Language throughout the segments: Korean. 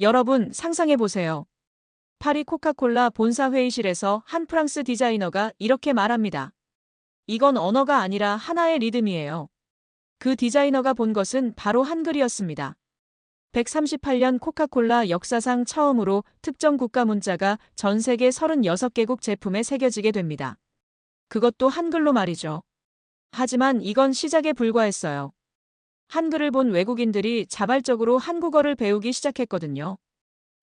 여러분 상상해 보세요. 파리 코카콜라 본사 회의실에서 한 프랑스 디자이너가 이렇게 말합니다. 이건 언어가 아니라 하나의 리듬이에요. 그 디자이너가 본 것은 바로 한글이었습니다. 138년 코카콜라 역사상 처음으로 특정 국가 문자가 전 세계 36개국 제품에 새겨지게 됩니다. 그것도 한글로 말이죠. 하지만 이건 시작에 불과했어요. 한글을 본 외국인들이 자발적으로 한국어를 배우기 시작했거든요.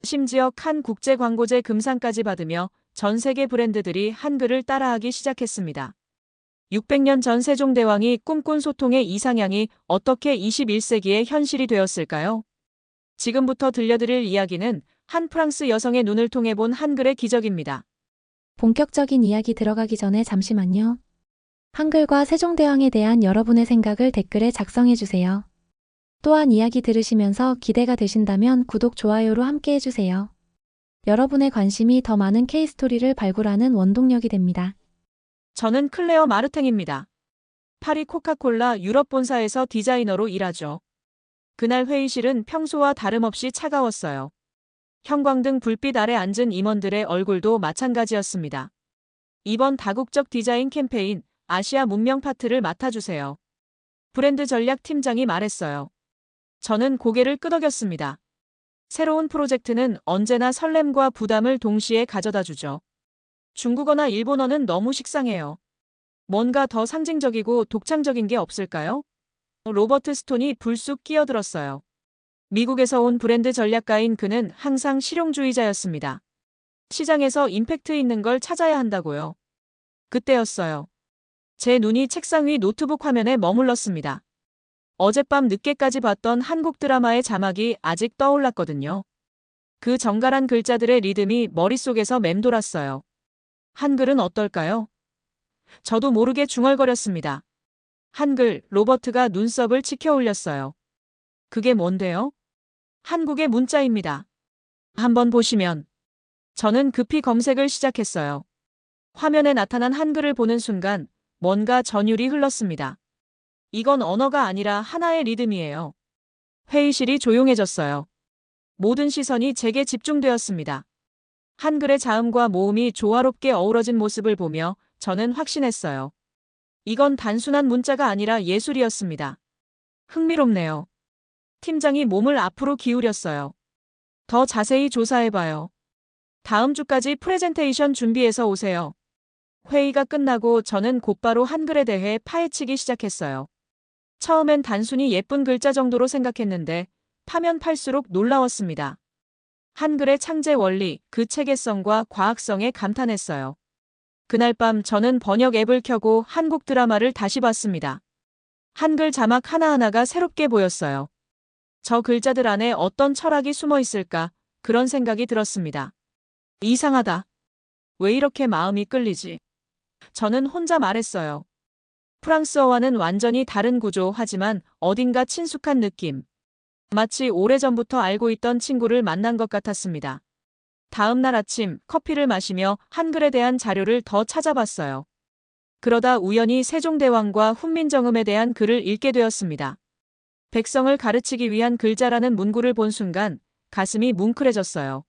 심지어 칸 국제 광고제 금상까지 받으며 전 세계 브랜드들이 한글을 따라하기 시작했습니다. 600년 전 세종대왕이 꿈꾼 소통의 이상향이 어떻게 21세기의 현실이 되었을까요? 지금부터 들려드릴 이야기는 한 프랑스 여성의 눈을 통해 본 한글의 기적입니다. 본격적인 이야기 들어가기 전에 잠시만요. 한글과 세종대왕에 대한 여러분의 생각을 댓글에 작성해주세요. 또한 이야기 들으시면서 기대가 되신다면 구독, 좋아요로 함께 해주세요. 여러분의 관심이 더 많은 K스토리를 발굴하는 원동력이 됩니다. 저는 클레어 마르탱입니다. 파리 코카콜라 유럽 본사에서 디자이너로 일하죠. 그날 회의실은 평소와 다름없이 차가웠어요. 형광등 불빛 아래 앉은 임원들의 얼굴도 마찬가지였습니다. 이번 다국적 디자인 캠페인 아시아 문명 파트를 맡아주세요. 브랜드 전략 팀장이 말했어요. 저는 고개를 끄덕였습니다. 새로운 프로젝트는 언제나 설렘과 부담을 동시에 가져다 주죠. 중국어나 일본어는 너무 식상해요. 뭔가 더 상징적이고 독창적인 게 없을까요? 로버트 스톤이 불쑥 끼어들었어요. 미국에서 온 브랜드 전략가인 그는 항상 실용주의자였습니다. 시장에서 임팩트 있는 걸 찾아야 한다고요. 그때였어요. 제 눈이 책상 위 노트북 화면에 머물렀습니다. 어젯밤 늦게까지 봤던 한국 드라마의 자막이 아직 떠올랐거든요. 그 정갈한 글자들의 리듬이 머릿속에서 맴돌았어요. 한글은 어떨까요? 저도 모르게 중얼거렸습니다. 한글, 로버트가 눈썹을 치켜 올렸어요. 그게 뭔데요? 한국의 문자입니다. 한번 보시면. 저는 급히 검색을 시작했어요. 화면에 나타난 한글을 보는 순간 뭔가 전율이 흘렀습니다. 이건 언어가 아니라 하나의 리듬이에요. 회의실이 조용해졌어요. 모든 시선이 제게 집중되었습니다. 한글의 자음과 모음이 조화롭게 어우러진 모습을 보며 저는 확신했어요. 이건 단순한 문자가 아니라 예술이었습니다. 흥미롭네요. 팀장이 몸을 앞으로 기울였어요. 더 자세히 조사해봐요. 다음 주까지 프레젠테이션 준비해서 오세요. 회의가 끝나고 저는 곧바로 한글에 대해 파헤치기 시작했어요. 처음엔 단순히 예쁜 글자 정도로 생각했는데 파면 팔수록 놀라웠습니다. 한글의 창제 원리, 그 체계성과 과학성에 감탄했어요. 그날 밤 저는 번역 앱을 켜고 한국 드라마를 다시 봤습니다. 한글 자막 하나하나가 새롭게 보였어요. 저 글자들 안에 어떤 철학이 숨어 있을까 그런 생각이 들었습니다. 이상하다. 왜 이렇게 마음이 끌리지? 저는 혼자 말했어요. 프랑스어와는 완전히 다른 구조 하지만 어딘가 친숙한 느낌. 마치 오래전부터 알고 있던 친구를 만난 것 같았습니다. 다음 날 아침 커피를 마시며 한글에 대한 자료를 더 찾아봤어요. 그러다 우연히 세종대왕과 훈민정음에 대한 글을 읽게 되었습니다. 백성을 가르치기 위한 글자라는 문구를 본 순간 가슴이 뭉클해졌어요.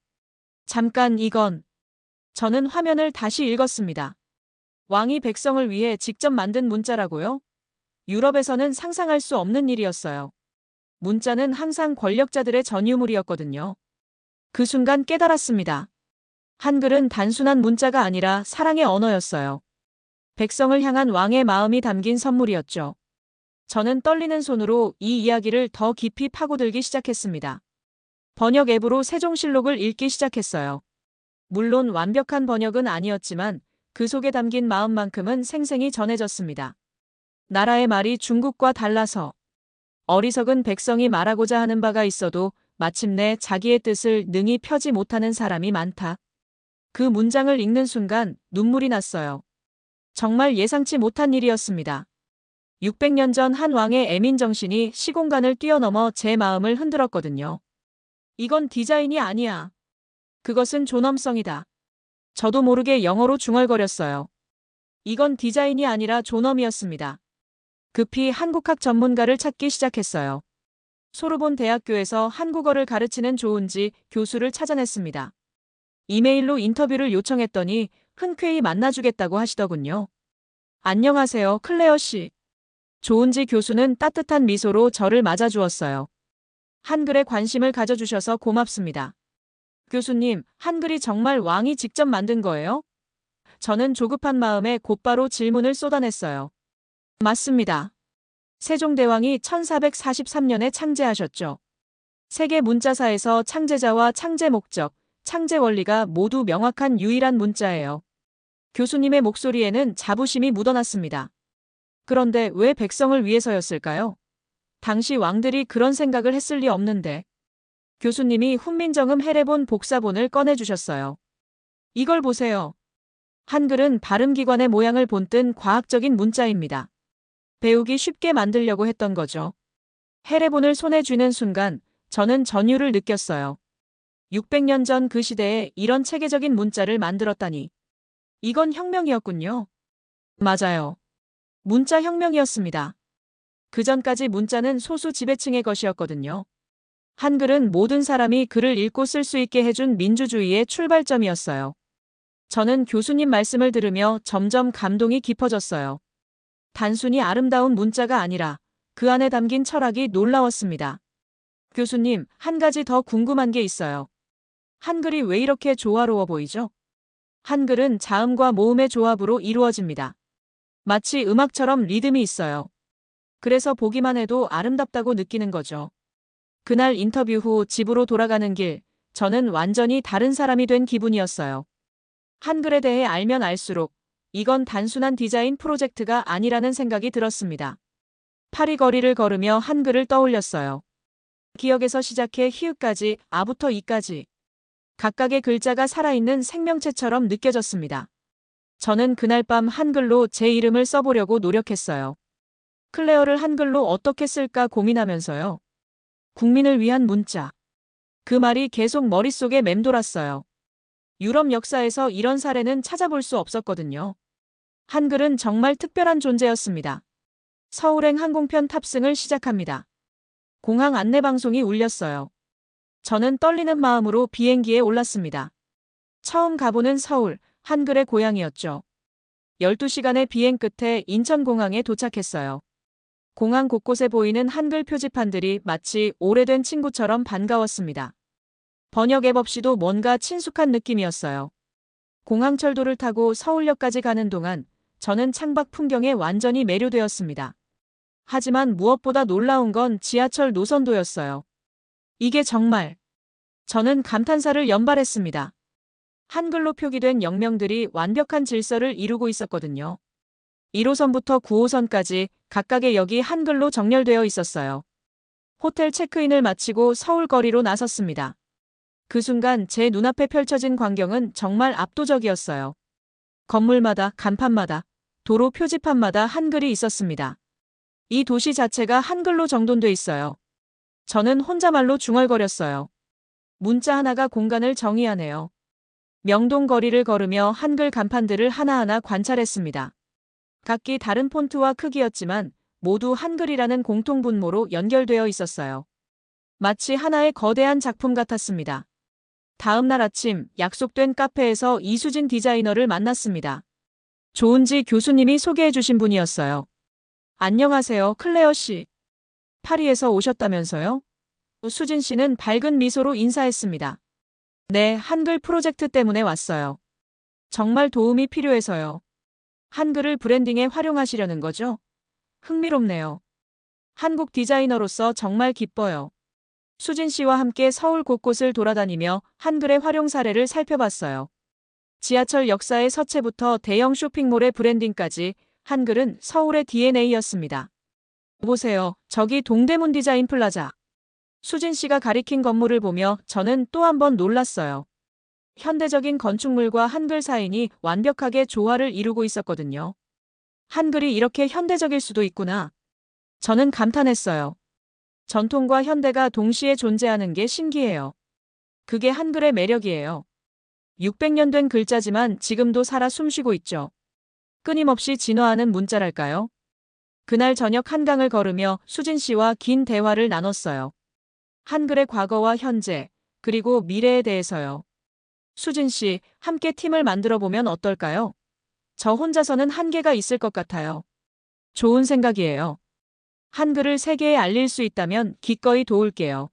잠깐 이건. 저는 화면을 다시 읽었습니다. 왕이 백성을 위해 직접 만든 문자라고요? 유럽에서는 상상할 수 없는 일이었어요. 문자는 항상 권력자들의 전유물이었거든요. 그 순간 깨달았습니다. 한글은 단순한 문자가 아니라 사랑의 언어였어요. 백성을 향한 왕의 마음이 담긴 선물이었죠. 저는 떨리는 손으로 이 이야기를 더 깊이 파고들기 시작했습니다. 번역 앱으로 세종실록을 읽기 시작했어요. 물론 완벽한 번역은 아니었지만 그 속에 담긴 마음만큼은 생생히 전해졌습니다. 나라의 말이 중국과 달라서 어리석은 백성이 말하고자 하는 바가 있어도 마침내 자기의 뜻을 능히 펴지 못하는 사람이 많다. 그 문장을 읽는 순간 눈물이 났어요. 정말 예상치 못한 일이었습니다. 600년 전 한 왕의 애민 정신이 시공간을 뛰어넘어 제 마음을 흔들었거든요. 이건 디자인이 아니야. 그것은 존엄성이다. 저도 모르게 영어로 중얼거렸어요. 이건 디자인이 아니라 존엄이었습니다. 급히 한국학 전문가를 찾기 시작했어요. 소르본 대학교에서 한국어를 가르치는 조은지 교수를 찾아냈습니다. 이메일로 인터뷰를 요청했더니 흔쾌히 만나주겠다고 하시더군요. 안녕하세요, 클레어 씨. 조은지 교수는 따뜻한 미소로 저를 맞아주었어요. 한글에 관심을 가져주셔서 고맙습니다. 교수님, 한글이 정말 왕이 직접 만든 거예요? 저는 조급한 마음에 곧바로 질문을 쏟아냈어요. 맞습니다. 세종대왕이 1443년에 창제하셨죠. 세계 문자사에서 창제자와 창제 목적, 창제 원리가 모두 명확한 유일한 문자예요. 교수님의 목소리에는 자부심이 묻어났습니다. 그런데 왜 백성을 위해서였을까요? 당시 왕들이 그런 생각을 했을 리 없는데. 교수님이 훈민정음 해례본 복사본을 꺼내주셨어요. 이걸 보세요. 한글은 발음기관의 모양을 본뜬 과학적인 문자입니다. 배우기 쉽게 만들려고 했던 거죠. 해례본을 손에 쥐는 순간 저는 전율을 느꼈어요. 600년 전 그 시대에 이런 체계적인 문자를 만들었다니. 이건 혁명이었군요. 맞아요. 문자 혁명이었습니다. 그 전까지 문자는 소수 지배층의 것이었거든요. 한글은 모든 사람이 글을 읽고 쓸 수 있게 해준 민주주의의 출발점이었어요. 저는 교수님 말씀을 들으며 점점 감동이 깊어졌어요. 단순히 아름다운 문자가 아니라 그 안에 담긴 철학이 놀라웠습니다. 교수님, 한 가지 더 궁금한 게 있어요. 한글이 왜 이렇게 조화로워 보이죠? 한글은 자음과 모음의 조합으로 이루어집니다. 마치 음악처럼 리듬이 있어요. 그래서 보기만 해도 아름답다고 느끼는 거죠. 그날 인터뷰 후 집으로 돌아가는 길, 저는 완전히 다른 사람이 된 기분이었어요. 한글에 대해 알면 알수록 이건 단순한 디자인 프로젝트가 아니라는 생각이 들었습니다. 파리 거리를 걸으며 한글을 떠올렸어요. 기억에서 시작해 히읗까지 아부터 이까지. 각각의 글자가 살아있는 생명체처럼 느껴졌습니다. 저는 그날 밤 한글로 제 이름을 써보려고 노력했어요. 클레어를 한글로 어떻게 쓸까 고민하면서요. 국민을 위한 문자. 그 말이 계속 머릿속에 맴돌았어요. 유럽 역사에서 이런 사례는 찾아볼 수 없었거든요. 한글은 정말 특별한 존재였습니다. 서울행 항공편 탑승을 시작합니다. 공항 안내 방송이 울렸어요. 저는 떨리는 마음으로 비행기에 올랐습니다. 처음 가보는 서울, 한글의 고향이었죠. 12시간의 비행 끝에 인천공항에 도착했어요. 공항 곳곳에 보이는 한글 표지판들이 마치 오래된 친구처럼 반가웠습니다. 번역 앱 없이도 뭔가 친숙한 느낌이었어요. 공항철도를 타고 서울역까지 가는 동안 저는 창밖 풍경에 완전히 매료되었습니다. 하지만 무엇보다 놀라운 건 지하철 노선도였어요. 이게 정말. 저는 감탄사를 연발했습니다. 한글로 표기된 영명들이 완벽한 질서를 이루고 있었거든요. 1호선부터 9호선까지 각각의 역이 한글로 정렬되어 있었어요. 호텔 체크인을 마치고 서울 거리로 나섰습니다. 그 순간 제 눈앞에 펼쳐진 광경은 정말 압도적이었어요. 건물마다, 간판마다, 도로 표지판마다 한글이 있었습니다. 이 도시 자체가 한글로 정돈돼 있어요. 저는 혼자말로 중얼거렸어요. 문자 하나가 공간을 정의하네요. 명동 거리를 걸으며 한글 간판들을 하나하나 관찰했습니다. 각기 다른 폰트와 크기였지만 모두 한글이라는 공통 분모로 연결되어 있었어요. 마치 하나의 거대한 작품 같았습니다. 다음 날 아침 약속된 카페에서 이수진 디자이너를 만났습니다. 조은지 교수님이 소개해 주신 분이었어요. 안녕하세요, 클레어 씨. 파리에서 오셨다면서요? 수진 씨는 밝은 미소로 인사했습니다. 네, 한글 프로젝트 때문에 왔어요. 정말 도움이 필요해서요. 한글을 브랜딩에 활용하시려는 거죠? 흥미롭네요. 한국 디자이너로서 정말 기뻐요. 수진 씨와 함께 서울 곳곳을 돌아다니며 한글의 활용 사례를 살펴봤어요. 지하철 역사의 서체부터 대형 쇼핑몰의 브랜딩까지 한글은 서울의 DNA였습니다. 보세요. 저기 동대문 디자인 플라자. 수진 씨가 가리킨 건물을 보며 저는 또 한 번 놀랐어요. 현대적인 건축물과 한글 사인이 완벽하게 조화를 이루고 있었거든요. 한글이 이렇게 현대적일 수도 있구나. 저는 감탄했어요. 전통과 현대가 동시에 존재하는 게 신기해요. 그게 한글의 매력이에요. 600년 된 글자지만 지금도 살아 숨쉬고 있죠. 끊임없이 진화하는 문자랄까요? 그날 저녁 한강을 걸으며 수진 씨와 긴 대화를 나눴어요. 한글의 과거와 현재, 그리고 미래에 대해서요. 수진 씨, 함께 팀을 만들어 보면 어떨까요? 저 혼자서는 한계가 있을 것 같아요. 좋은 생각이에요. 한글을 세계에 알릴 수 있다면 기꺼이 도울게요.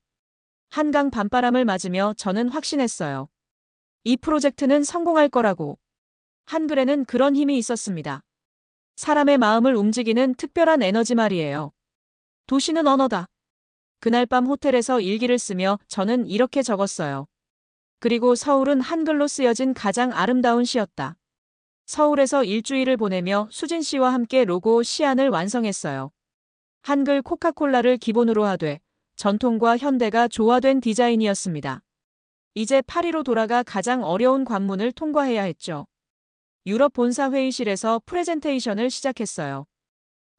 한강 밤바람을 맞으며 저는 확신했어요. 이 프로젝트는 성공할 거라고. 한글에는 그런 힘이 있었습니다. 사람의 마음을 움직이는 특별한 에너지 말이에요. 도시는 언어다. 그날 밤 호텔에서 일기를 쓰며 저는 이렇게 적었어요. 그리고 서울은 한글로 쓰여진 가장 아름다운 시였다. 서울에서 일주일을 보내며 수진 씨와 함께 로고 시안을 완성했어요. 한글 코카콜라를 기본으로 하되 전통과 현대가 조화된 디자인이었습니다. 이제 파리로 돌아가 가장 어려운 관문을 통과해야 했죠. 유럽 본사 회의실에서 프레젠테이션을 시작했어요.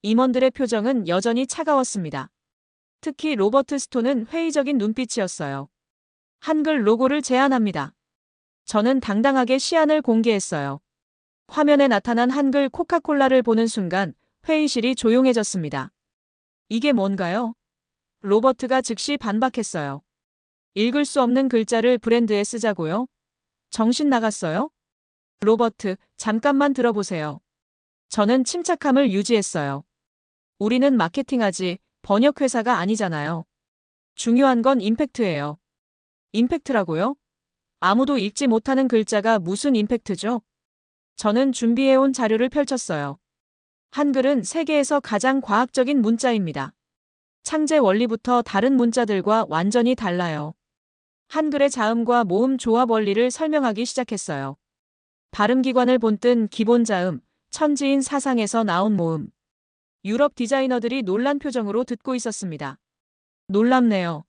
임원들의 표정은 여전히 차가웠습니다. 특히 로버트 스톤은 회의적인 눈빛이었어요. 한글 로고를 제안합니다. 저는 당당하게 시안을 공개했어요. 화면에 나타난 한글 코카콜라를 보는 순간 회의실이 조용해졌습니다. 이게 뭔가요? 로버트가 즉시 반박했어요. 읽을 수 없는 글자를 브랜드에 쓰자고요? 정신 나갔어요? 로버트, 잠깐만 들어보세요. 저는 침착함을 유지했어요. 우리는 마케팅하지 번역회사가 아니잖아요. 중요한 건 임팩트예요. 임팩트라고요? 아무도 읽지 못하는 글자가 무슨 임팩트죠? 저는 준비해온 자료를 펼쳤어요. 한글은 세계에서 가장 과학적인 문자입니다. 창제 원리부터 다른 문자들과 완전히 달라요. 한글의 자음과 모음 조합 원리를 설명하기 시작했어요. 발음기관을 본뜬 기본 자음, 천지인 사상에서 나온 모음. 유럽 디자이너들이 놀란 표정으로 듣고 있었습니다. 놀랍네요.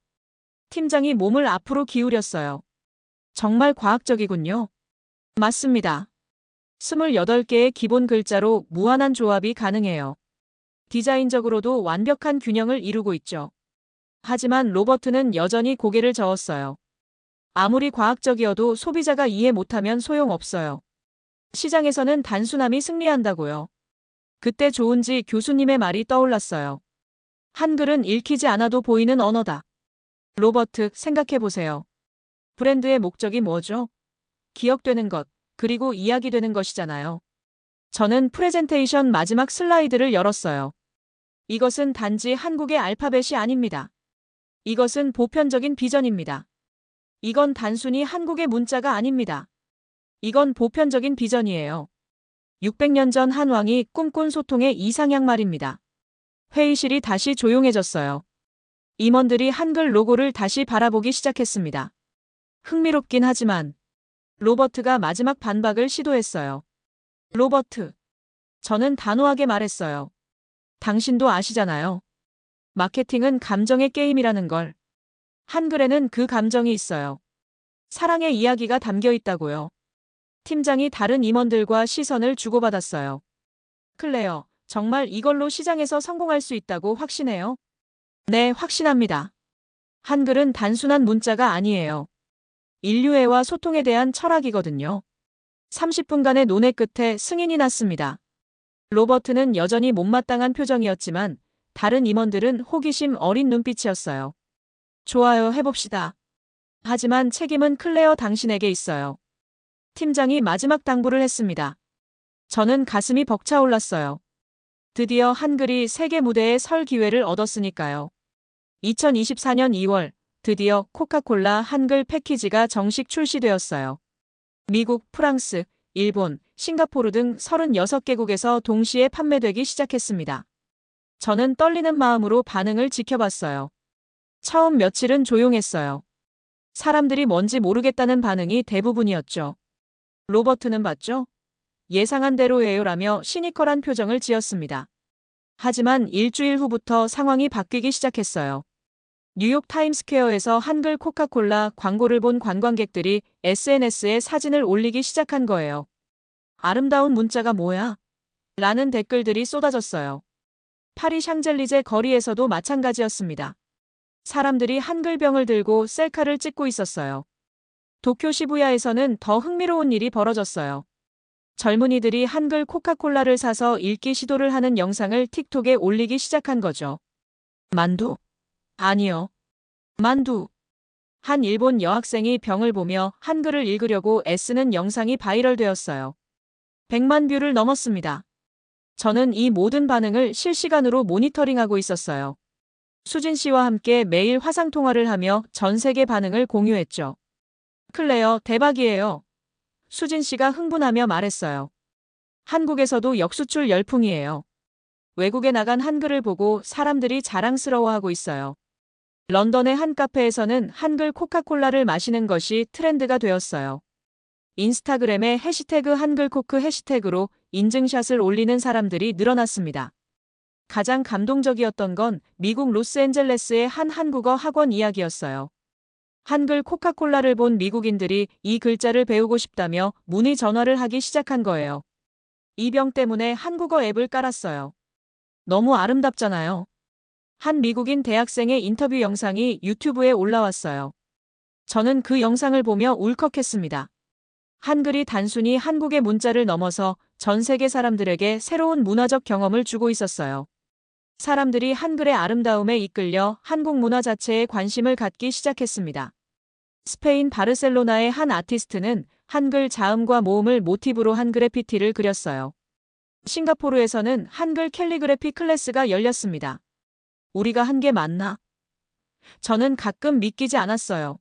팀장이 몸을 앞으로 기울였어요. 정말 과학적이군요. 맞습니다. 28개의 기본 글자로 무한한 조합이 가능해요. 디자인적으로도 완벽한 균형을 이루고 있죠. 하지만 로버트는 여전히 고개를 저었어요. 아무리 과학적이어도 소비자가 이해 못하면 소용없어요. 시장에서는 단순함이 승리한다고요. 그때 좋은지 교수님의 말이 떠올랐어요. 한글은 읽히지 않아도 보이는 언어다. 로버트, 생각해보세요. 브랜드의 목적이 뭐죠? 기억되는 것, 그리고 이야기되는 것이잖아요. 저는 프레젠테이션 마지막 슬라이드를 열었어요. 이것은 단지 한국의 알파벳이 아닙니다. 이것은 보편적인 비전입니다. 이건 단순히 한국의 문자가 아닙니다. 이건 보편적인 비전이에요. 600년 전 한왕이 꿈꾼 소통의 이상향 말입니다. 회의실이 다시 조용해졌어요. 임원들이 한글 로고를 다시 바라보기 시작했습니다. 흥미롭긴 하지만 로버트가 마지막 반박을 시도했어요. 로버트. 저는 단호하게 말했어요. 당신도 아시잖아요. 마케팅은 감정의 게임이라는 걸. 한글에는 그 감정이 있어요. 사랑의 이야기가 담겨 있다고요. 팀장이 다른 임원들과 시선을 주고받았어요. 클레어, 정말 이걸로 시장에서 성공할 수 있다고 확신해요? 네, 확신합니다. 한글은 단순한 문자가 아니에요. 인류애와 소통에 대한 철학이거든요. 30분간의 논의 끝에 승인이 났습니다. 로버트는 여전히 못마땅한 표정이었지만 다른 임원들은 호기심 어린 눈빛이었어요. 좋아요, 해봅시다. 하지만 책임은 클레어 당신에게 있어요. 팀장이 마지막 당부를 했습니다. 저는 가슴이 벅차올랐어요. 드디어 한글이 세계 무대에 설 기회를 얻었으니까요. 2024년 2월 드디어 코카콜라 한글 패키지가 정식 출시되었어요. 미국, 프랑스, 일본, 싱가포르 등 36개국에서 동시에 판매되기 시작했습니다. 저는 떨리는 마음으로 반응을 지켜봤어요. 처음 며칠은 조용했어요. 사람들이 뭔지 모르겠다는 반응이 대부분이었죠. 로버트는 봤죠? 예상한 대로예요라며 시니컬한 표정을 지었습니다. 하지만 일주일 후부터 상황이 바뀌기 시작했어요. 뉴욕 타임스퀘어에서 한글 코카콜라 광고를 본 관광객들이 SNS에 사진을 올리기 시작한 거예요. 아름다운 문자가 뭐야? 라는 댓글들이 쏟아졌어요. 파리 샹젤리제 거리에서도 마찬가지였습니다. 사람들이 한글병을 들고 셀카를 찍고 있었어요. 도쿄 시부야에서는 더 흥미로운 일이 벌어졌어요. 젊은이들이 한글 코카콜라를 사서 읽기 시도를 하는 영상을 틱톡에 올리기 시작한 거죠. 만두? 아니요. 만두. 한 일본 여학생이 병을 보며 한글을 읽으려고 애쓰는 영상이 바이럴되었어요. 100만 뷰를 넘었습니다. 저는 이 모든 반응을 실시간으로 모니터링하고 있었어요. 수진 씨와 함께 매일 화상 통화를 하며 전 세계 반응을 공유했죠. 클레어 대박이에요. 수진 씨가 흥분하며 말했어요. 한국에서도 역수출 열풍이에요. 외국에 나간 한글을 보고 사람들이 자랑스러워하고 있어요. 런던의 한 카페에서는 한글 코카콜라를 마시는 것이 트렌드가 되었어요. 인스타그램에 해시태그 한글코크 해시태그로 인증샷을 올리는 사람들이 늘어났습니다. 가장 감동적이었던 건 미국 로스앤젤레스의 한 한국어 학원 이야기였어요. 한글 코카콜라를 본 미국인들이 이 글자를 배우고 싶다며 문의 전화를 하기 시작한 거예요. 이 병 때문에 한국어 앱을 깔았어요. 너무 아름답잖아요. 한 미국인 대학생의 인터뷰 영상이 유튜브에 올라왔어요. 저는 그 영상을 보며 울컥했습니다. 한글이 단순히 한국의 문자를 넘어서 전 세계 사람들에게 새로운 문화적 경험을 주고 있었어요. 사람들이 한글의 아름다움에 이끌려 한국 문화 자체에 관심을 갖기 시작했습니다. 스페인 바르셀로나의 한 아티스트는 한글 자음과 모음을 모티브로 한 그래피티를 그렸어요. 싱가포르에서는 한글 캘리그래피 클래스가 열렸습니다. 우리가 한 게 맞나? 저는 가끔 믿기지 않았어요.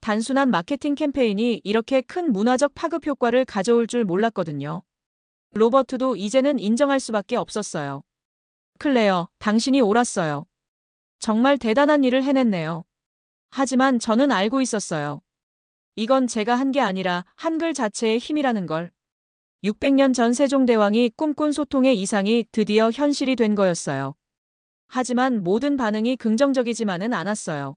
단순한 마케팅 캠페인이 이렇게 큰 문화적 파급 효과를 가져올 줄 몰랐거든요. 로버트도 이제는 인정할 수밖에 없었어요. 클레어, 당신이 옳았어요. 정말 대단한 일을 해냈네요. 하지만 저는 알고 있었어요. 이건 제가 한 게 아니라 한글 자체의 힘이라는 걸. 600년 전 세종대왕이 꿈꾼 소통의 이상이 드디어 현실이 된 거였어요. 하지만 모든 반응이 긍정적이지만은 않았어요.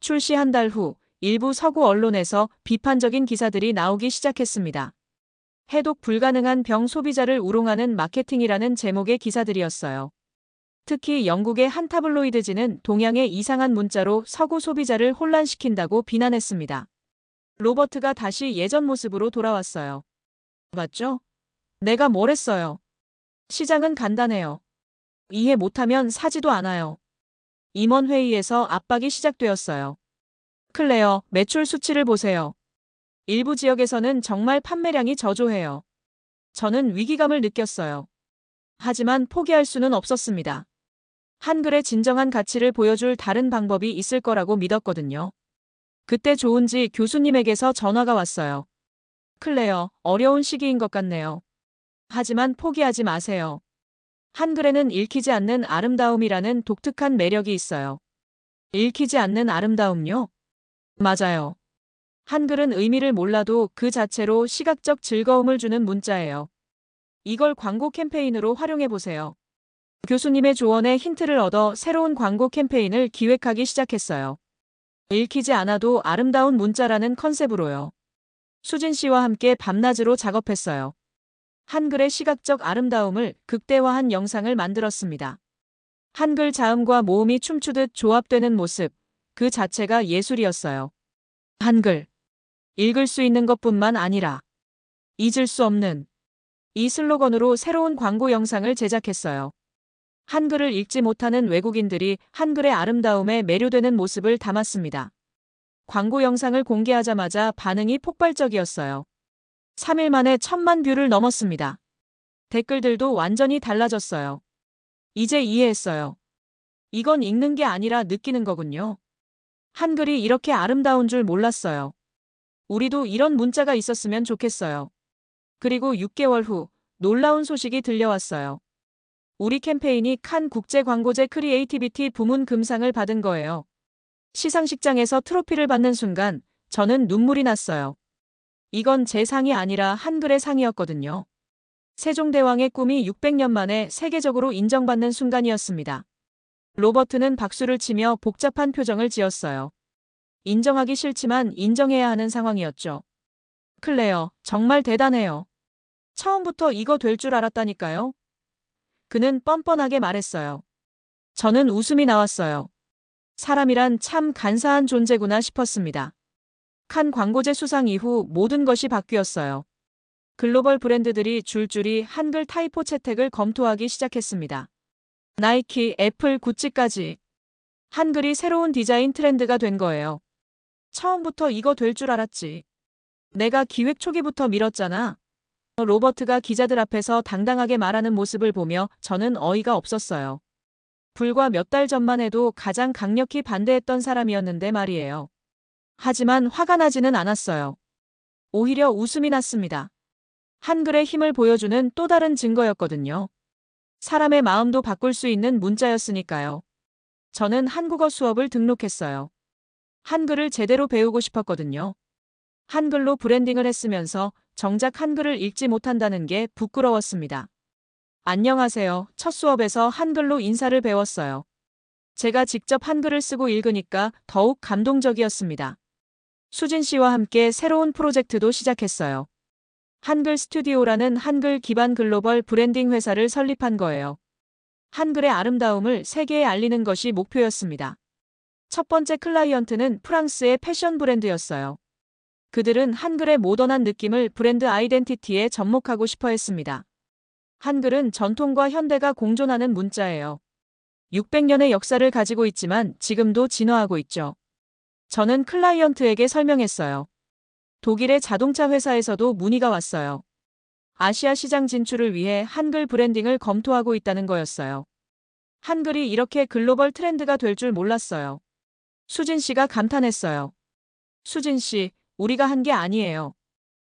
출시 한 달 후 일부 서구 언론에서 비판적인 기사들이 나오기 시작했습니다. 해독 불가능한 병 소비자를 우롱하는 마케팅이라는 제목의 기사들이었어요. 특히 영국의 한 타블로이드지는 동양의 이상한 문자로 서구 소비자를 혼란시킨다고 비난했습니다. 로버트가 다시 예전 모습으로 돌아왔어요. 맞죠? 내가 뭘 했어요? 시장은 간단해요. 이해 못하면 사지도 않아요. 임원회의에서 압박이 시작되었어요. 클레어, 매출 수치를 보세요. 일부 지역에서는 정말 판매량이 저조해요. 저는 위기감을 느꼈어요. 하지만 포기할 수는 없었습니다. 한글의 진정한 가치를 보여줄 다른 방법이 있을 거라고 믿었거든요. 그때 좋은지 교수님에게서 전화가 왔어요. 클레어, 어려운 시기인 것 같네요. 하지만 포기하지 마세요. 한글에는 읽히지 않는 아름다움이라는 독특한 매력이 있어요. 읽히지 않는 아름다움요? 맞아요. 한글은 의미를 몰라도 그 자체로 시각적 즐거움을 주는 문자예요. 이걸 광고 캠페인으로 활용해 보세요. 교수님의 조언에 힌트를 얻어 새로운 광고 캠페인을 기획하기 시작했어요. 읽히지 않아도 아름다운 문자라는 컨셉으로요. 수진 씨와 함께 밤낮으로 작업했어요. 한글의 시각적 아름다움을 극대화한 영상을 만들었습니다. 한글 자음과 모음이 춤추듯 조합되는 모습, 그 자체가 예술이었어요. 한글. 읽을 수 있는 것뿐만 아니라 잊을 수 없는 이 슬로건으로 새로운 광고 영상을 제작했어요. 한글을 읽지 못하는 외국인들이 한글의 아름다움에 매료되는 모습을 담았습니다. 광고 영상을 공개하자마자 반응이 폭발적이었어요. 3일 만에 천만 뷰를 넘었습니다. 댓글들도 완전히 달라졌어요. 이제 이해했어요. 이건 읽는 게 아니라 느끼는 거군요. 한글이 이렇게 아름다운 줄 몰랐어요. 우리도 이런 문자가 있었으면 좋겠어요. 그리고 6개월 후 놀라운 소식이 들려왔어요. 우리 캠페인이 칸 국제 광고제 크리에이티비티 부문 금상을 받은 거예요. 시상식장에서 트로피를 받는 순간 저는 눈물이 났어요. 이건 제 상이 아니라 한글의 상이었거든요. 세종대왕의 꿈이 600년 만에 세계적으로 인정받는 순간이었습니다. 로버트는 박수를 치며 복잡한 표정을 지었어요. 인정하기 싫지만 인정해야 하는 상황이었죠. 클레어, 정말 대단해요. 처음부터 이거 될 줄 알았다니까요. 그는 뻔뻔하게 말했어요. 저는 웃음이 나왔어요. 사람이란 참 간사한 존재구나 싶었습니다. 칸 광고제 수상 이후 모든 것이 바뀌었어요. 글로벌 브랜드들이 줄줄이 한글 타이포 채택을 검토하기 시작했습니다. 나이키, 애플, 구찌까지. 한글이 새로운 디자인 트렌드가 된 거예요. 처음부터 이거 될 줄 알았지. 내가 기획 초기부터 밀었잖아. 로버트가 기자들 앞에서 당당하게 말하는 모습을 보며 저는 어이가 없었어요. 불과 몇 달 전만 해도 가장 강력히 반대했던 사람이었는데 말이에요. 하지만 화가 나지는 않았어요. 오히려 웃음이 났습니다. 한글의 힘을 보여주는 또 다른 증거였거든요. 사람의 마음도 바꿀 수 있는 문자였으니까요. 저는 한국어 수업을 등록했어요. 한글을 제대로 배우고 싶었거든요. 한글로 브랜딩을 했으면서 정작 한글을 읽지 못한다는 게 부끄러웠습니다. 안녕하세요. 첫 수업에서 한글로 인사를 배웠어요. 제가 직접 한글을 쓰고 읽으니까 더욱 감동적이었습니다. 수진 씨와 함께 새로운 프로젝트도 시작했어요. 한글 스튜디오라는 한글 기반 글로벌 브랜딩 회사를 설립한 거예요. 한글의 아름다움을 세계에 알리는 것이 목표였습니다. 첫 번째 클라이언트는 프랑스의 패션 브랜드였어요. 그들은 한글의 모던한 느낌을 브랜드 아이덴티티에 접목하고 싶어 했습니다. 한글은 전통과 현대가 공존하는 문자예요. 600년의 역사를 가지고 있지만 지금도 진화하고 있죠. 저는 클라이언트에게 설명했어요. 독일의 자동차 회사에서도 문의가 왔어요. 아시아 시장 진출을 위해 한글 브랜딩을 검토하고 있다는 거였어요. 한글이 이렇게 글로벌 트렌드가 될 줄 몰랐어요. 수진 씨가 감탄했어요. 수진 씨, 우리가 한 게 아니에요.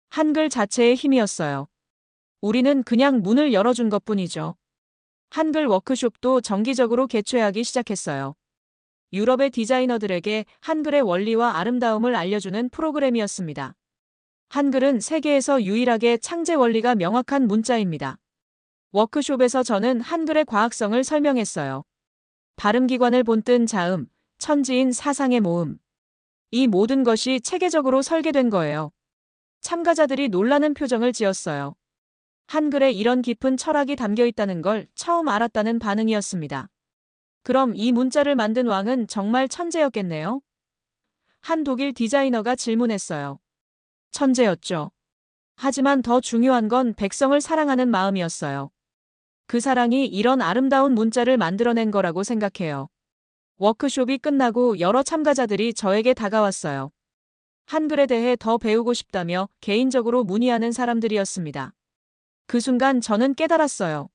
한글 자체의 힘이었어요. 우리는 그냥 문을 열어준 것 뿐이죠. 한글 워크숍도 정기적으로 개최하기 시작했어요. 유럽의 디자이너들에게 한글의 원리와 아름다움을 알려주는 프로그램이었습니다. 한글은 세계에서 유일하게 창제 원리가 명확한 문자입니다. 워크숍에서 저는 한글의 과학성을 설명했어요. 발음기관을 본뜬 자음, 천지인 사상의 모음. 이 모든 것이 체계적으로 설계된 거예요. 참가자들이 놀라는 표정을 지었어요. 한글에 이런 깊은 철학이 담겨 있다는 걸 처음 알았다는 반응이었습니다. 그럼 이 문자를 만든 왕은 정말 천재였겠네요? 한 독일 디자이너가 질문했어요. 천재였죠. 하지만 더 중요한 건 백성을 사랑하는 마음이었어요. 그 사랑이 이런 아름다운 문자를 만들어낸 거라고 생각해요. 워크숍이 끝나고 여러 참가자들이 저에게 다가왔어요. 한글에 대해 더 배우고 싶다며 개인적으로 문의하는 사람들이었습니다. 그 순간 저는 깨달았어요.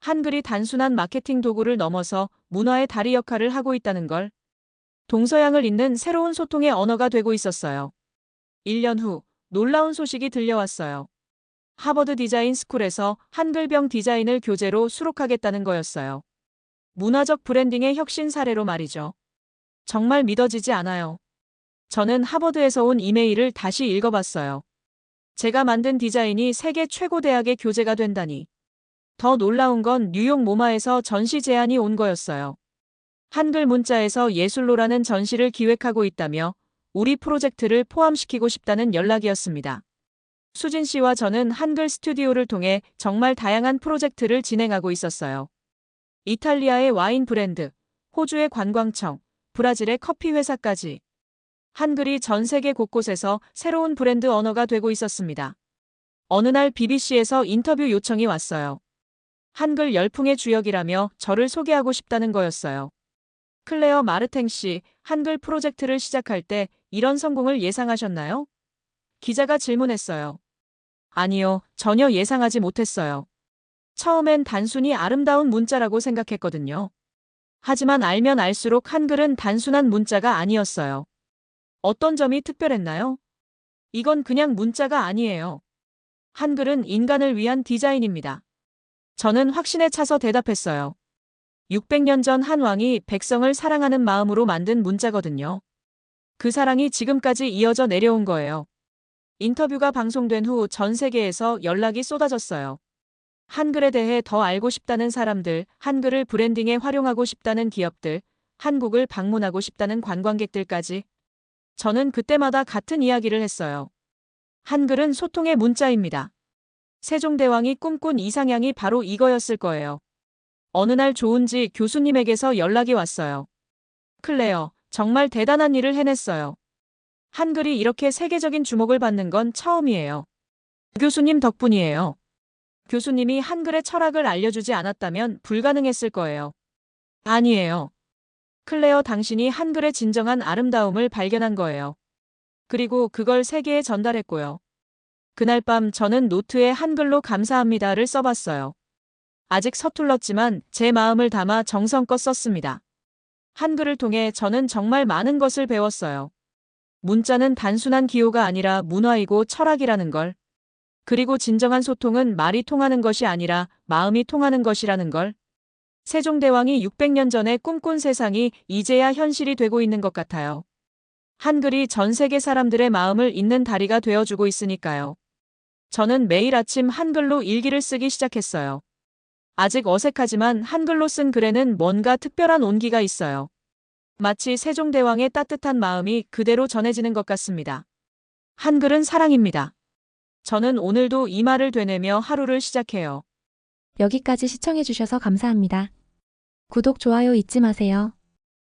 한글이 단순한 마케팅 도구를 넘어서 문화의 다리 역할을 하고 있다는 걸. 동서양을 잇는 새로운 소통의 언어가 되고 있었어요. 1년 후 놀라운 소식이 들려왔어요. 하버드 디자인 스쿨에서 한글병 디자인을 교재로 수록하겠다는 거였어요. 문화적 브랜딩의 혁신 사례로 말이죠. 정말 믿어지지 않아요. 저는 하버드에서 온 이메일을 다시 읽어봤어요. 제가 만든 디자인이 세계 최고 대학의 교재가 된다니. 더 놀라운 건 뉴욕 모마에서 전시 제안이 온 거였어요. 한글 문자에서 예술로라는 전시를 기획하고 있다며 우리 프로젝트를 포함시키고 싶다는 연락이었습니다. 수진 씨와 저는 한글 스튜디오를 통해 정말 다양한 프로젝트를 진행하고 있었어요. 이탈리아의 와인 브랜드, 호주의 관광청, 브라질의 커피 회사까지. 한글이 전 세계 곳곳에서 새로운 브랜드 언어가 되고 있었습니다. 어느 날 BBC에서 인터뷰 요청이 왔어요. 한글 열풍의 주역이라며 저를 소개하고 싶다는 거였어요. 클레어 마르탱 씨, 한글 프로젝트를 시작할 때 이런 성공을 예상하셨나요? 기자가 질문했어요. 아니요, 전혀 예상하지 못했어요. 처음엔 단순히 아름다운 문자라고 생각했거든요. 하지만 알면 알수록 한글은 단순한 문자가 아니었어요. 어떤 점이 특별했나요? 이건 그냥 문자가 아니에요. 한글은 인간을 위한 디자인입니다. 저는 확신에 차서 대답했어요. 600년 전 한 왕이 백성을 사랑하는 마음으로 만든 문자거든요. 그 사랑이 지금까지 이어져 내려온 거예요. 인터뷰가 방송된 후 전 세계에서 연락이 쏟아졌어요. 한글에 대해 더 알고 싶다는 사람들, 한글을 브랜딩에 활용하고 싶다는 기업들, 한국을 방문하고 싶다는 관광객들까지. 저는 그때마다 같은 이야기를 했어요. 한글은 소통의 문자입니다. 세종대왕이 꿈꾼 이상향이 바로 이거였을 거예요. 어느 날 조은지 교수님에게서 연락이 왔어요. 클레어, 정말 대단한 일을 해냈어요. 한글이 이렇게 세계적인 주목을 받는 건 처음이에요. 교수님 덕분이에요. 교수님이 한글의 철학을 알려주지 않았다면 불가능했을 거예요. 아니에요. 클레어 당신이 한글의 진정한 아름다움을 발견한 거예요. 그리고 그걸 세계에 전달했고요. 그날 밤 저는 노트에 한글로 감사합니다를 써봤어요. 아직 서툴렀지만 제 마음을 담아 정성껏 썼습니다. 한글을 통해 저는 정말 많은 것을 배웠어요. 문자는 단순한 기호가 아니라 문화이고 철학이라는 걸. 그리고 진정한 소통은 말이 통하는 것이 아니라 마음이 통하는 것이라는 걸. 세종대왕이 600년 전에 꿈꾼 세상이 이제야 현실이 되고 있는 것 같아요. 한글이 전 세계 사람들의 마음을 잇는 다리가 되어주고 있으니까요. 저는 매일 아침 한글로 일기를 쓰기 시작했어요. 아직 어색하지만 한글로 쓴 글에는 뭔가 특별한 온기가 있어요. 마치 세종대왕의 따뜻한 마음이 그대로 전해지는 것 같습니다. 한글은 사랑입니다. 저는 오늘도 이 말을 되뇌며 하루를 시작해요. 여기까지 시청해주셔서 감사합니다. 구독, 좋아요 잊지 마세요.